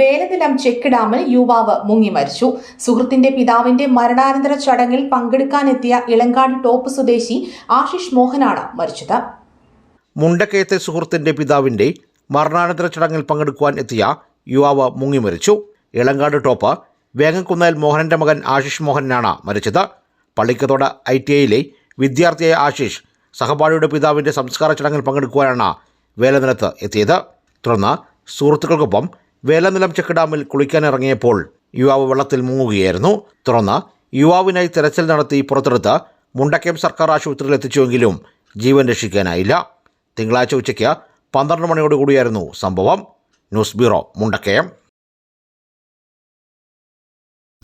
Velanilam check ഡാമിൽ യുവാവ് മുങ്ങി മരിച്ചു. സുഹൃത്തിന്റെ പിതാവിന്റെ മരണാനന്തര ചടങ്ങിൽ പങ്കെടുക്കാനെത്തിയ ഇളങ്കാട് ടോപ്പ് സ്വദേശി ആശിഷ് മോഹനാണ് മരിച്ചത്. മുണ്ടക്കയത്തെ സുഹൃത്തിന്റെ പിതാവിന്റെ മരണാനന്തര ചടങ്ങിൽ പങ്കെടുക്കുവാൻ എത്തിയ യുവാവ് മുങ്ങി മരിച്ചു. ഇളങ്കാട് ടോപ്പ് വേങ്ങക്കുന്നേൽ മോഹനന്റെ മകൻ ആശിഷ് മോഹനാണ് മരിച്ചത്. പള്ളിക്കത്തോട് ഐ ടി ഐയിലെ വിദ്യാർത്ഥിയായ ആശിഷ് സഹപാഠിയുടെ പിതാവിന്റെ സംസ്കാര ചടങ്ങിൽ പങ്കെടുക്കുവാനാണ് വേലനിലത്ത് എത്തിയത്. തുടർന്ന് സുഹൃത്തുക്കൾക്കൊപ്പം വേലനിലം ചെക്ക് കുളിക്കാനിറങ്ങിയപ്പോൾ യുവാവ് വെള്ളത്തിൽ മുങ്ങുകയായിരുന്നു. തുടർന്ന് യുവാവിനായി തെരച്ചിൽ നടത്തി പുറത്തെടുത്ത് മുണ്ടക്കയം സർക്കാർ ആശുപത്രിയിൽ എത്തിച്ചുവെങ്കിലും ജീവൻ രക്ഷിക്കാനായില്ല. തിങ്കളാഴ്ച ഉച്ചയ്ക്ക് പന്ത്രണ്ട് മണിയോടുകൂടിയായിരുന്നു സംഭവം. News bureau Mundakkayam.